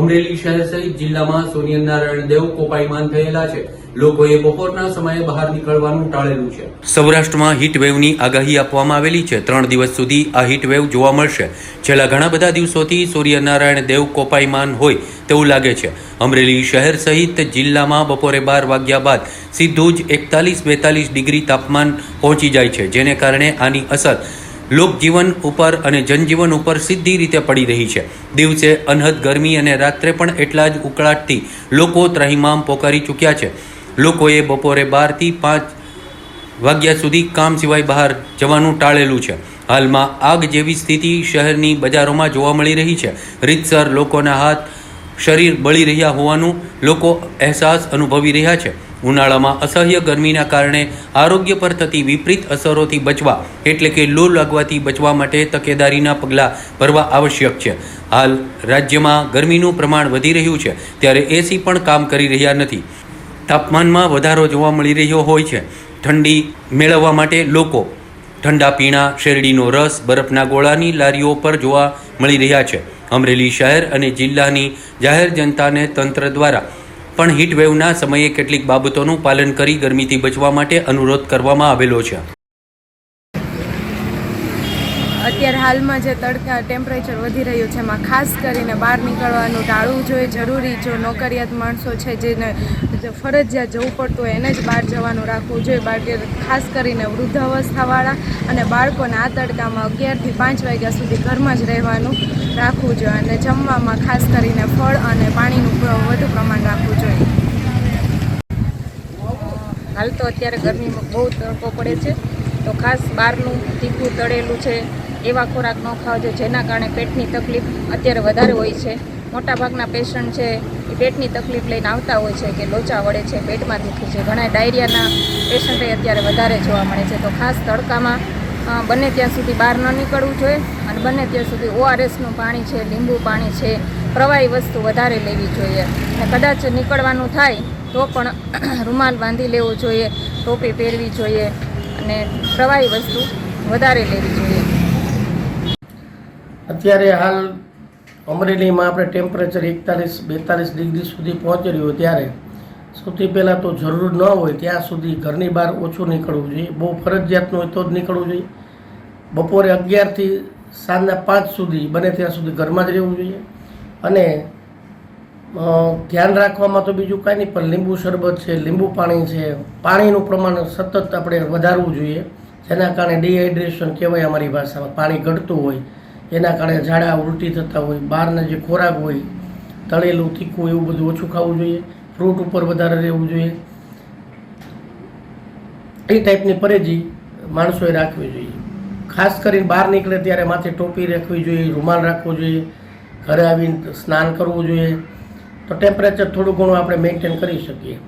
અમરેલી શહેર સહિત જિલ્લામાં સૂર્યનારાયણ દેવ કોપાયમાન થયેલા છે. લોકોએ બપોરના સમયે બહાર નીકળવાનું ટાળેલું છે. સૌરાષ્ટ્રમાં હીટવેવની આગાહી આપવામાં આવેલી છે. ત્રણ દિવસ સુધી આ હીટવેવ જોવા મળશે. છેલ્લા ઘણા બધા દિવસોથી સૂર્યનારાયણ દેવ કોપાયમાન હોય તેવું લાગે છે. અમરેલી શહેર સહિત જિલ્લામાં બપોરે બાર વાગ્યા બાદ સીધું જ એકતાલીસ બેતાલીસ ડિગ્રી તાપમાન પહોંચી જાય છે, જેને કારણે આની અસર લોકજીવન ઉપર અને જનજીવન ઉપર સીધી રીતે પડી રહી છે. દિવસે અનહદ, ગરમી અને રાત્રે પણ એટલા જ ઉકળાટથી લોકો ત્રહિમામ પોકારી ચૂક્યા છે. લોકોએ બપોરે બારથી પાંચ વાગ્યા સુધી કામ સિવાય બહાર જવાનું ટાળેલું છે. હાલમાં આગ જેવી સ્થિતિ શહેરની બજારોમાં જોવા મળી રહી છે. રીતસર લોકોના હાથ શરીર બળી રહ્યા હોવાનું લોકો અહેસાસ અનુભવી રહ્યા છે. ઉનાળામાં અસહ્ય ગરમીના કારણે આરોગ્ય પર થતી વિપરીત અસરોથી બચવા એટલે કે લૂ લાગવાથી બચવા માટે તકેદારીના પગલાં ભરવા આવશ્યક છે. હાલ રાજ્યમાં ગરમીનું પ્રમાણ વધી રહ્યું છે, ત્યારે એસી પણ કામ કરી રહ્યા નથી. તાપમાનમાં વધારો જોવા મળી રહ્યો હોય છે. ઠંડી મેળવવા માટે લોકો ઠંડા પીણા, શેરડીનો રસ, બરફના ગોળાની લારીઓ પર જોવા મળી રહ્યા છે. અમરેલી શહેર અને જિલ્લાની જાહેર જનતાને તંત્ર દ્વારા પણ હીટવેવના સમયે કેટલીક બાબતોનું પાલન કરી ગરમીથી બચવા માટે અનુરોધ કરવામાં આવેલો છે. અત્યારે હાલમાં જે તડકા ટેમ્પરેચર વધી રહ્યું છે, એમાં ખાસ કરીને બહાર નીકળવાનું ટાળવું જોઈએ. જરૂરી જો નોકરિયાત માણસો છે, જેને ફરજિયાત જવું પડતું હોય, એને જ બહાર જવાનું રાખવું જોઈએ. બાકી ખાસ કરીને વૃદ્ધાવસ્થાવાળા અને બાળકોને આ તડકામાં અગિયારથી પાંચ વાગ્યા સુધી ઘરમાં જ રહેવાનું રાખવું જોઈએ. અને જમવામાં ખાસ કરીને ફળ અને પાણીનું વધુ પ્રમાણ રાખવું જોઈએ હાલ તો અત્યારે ગરમીમાં બહુ તડકો પડે છે. તો ખાસ બહારનું તીખું તળેલું છે, એવા ખોરાક ન ખાવજો જેના કારણે પેટની તકલીફ અત્યારે વધારે હોય છે. મોટાભાગના પેશન્ટ છે, એ પેટની તકલીફ લઈને આવતા હોય છે કે લોચા વળે છે, પેટમાં દુખે છે. ઘણા ડાયરિયાના પેશન્ટે અત્યારે વધારે જોવા મળે છે. તો ખાસ તડકામાં બને ત્યાં સુધી બહાર ન નીકળવું જોઈએ અને બને ત્યાં સુધી ઓઆરએસનું પાણી છે, લીંબુ પાણી છે, પ્રવાહી વસ્તુ વધારે લેવી જોઈએ. અને કદાચ નીકળવાનું થાય તો પણ રૂમાલ બાંધી લેવો જોઈએ, ટોપી પહેરવી જોઈએ અને પ્રવાહી વસ્તુ વધારે લેવી જોઈએ. અત્યારે હાલ અમરેલીમાં આપણે ટેમ્પરેચર એકતાલીસ, બેતાલીસ ડિગ્રી સુધી પહોંચી રહ્યું ત્યારે સૌથી પહેલાં તો જરૂર ન હોય ત્યાં સુધી ઘરની બહાર ઓછું નીકળવું જોઈએ. બહુ ફરજિયાતનું હોય તો જ નીકળવું જોઈએ. બપોરે અગિયારથી સાંજના પાંચ સુધી બને ત્યાં સુધી ઘરમાં જ રહેવું જોઈએ. અને ધ્યાન રાખવામાં તો બીજું કાંઈ નહીં, પણ લીંબુ શરબત છે, લીંબુ પાણી છે, પાણીનું પ્રમાણ સતત આપણે વધારવું જોઈએ. જેના કારણે ડિહાઇડ્રેશન કહેવાય અમારી ભાષામાં, પાણી ઘટતું હોય. એના કારણે ઝાડા ઉલટી થતા હોય, બહારના જે ખોરાક હોય, તળેલું, તીખું એવું બધું ઓછું ખાવું જોઈએ ફ્રૂટ ઉપર વધારે રહેવું જોઈએ. એ ટાઈપની પરેજી માણસોએ રાખવી જોઈએ. ખાસ કરીને બહાર નીકળે ત્યારે માથે ટોપી રાખવી જોઈએ, રૂમાલ રાખવો જોઈએ, ઘરે આવીને સ્નાન કરવું જોઈએ. તો ટેમ્પરેચર થોડું ઘણું આપણે મેન્ટેન કરી શકીએ.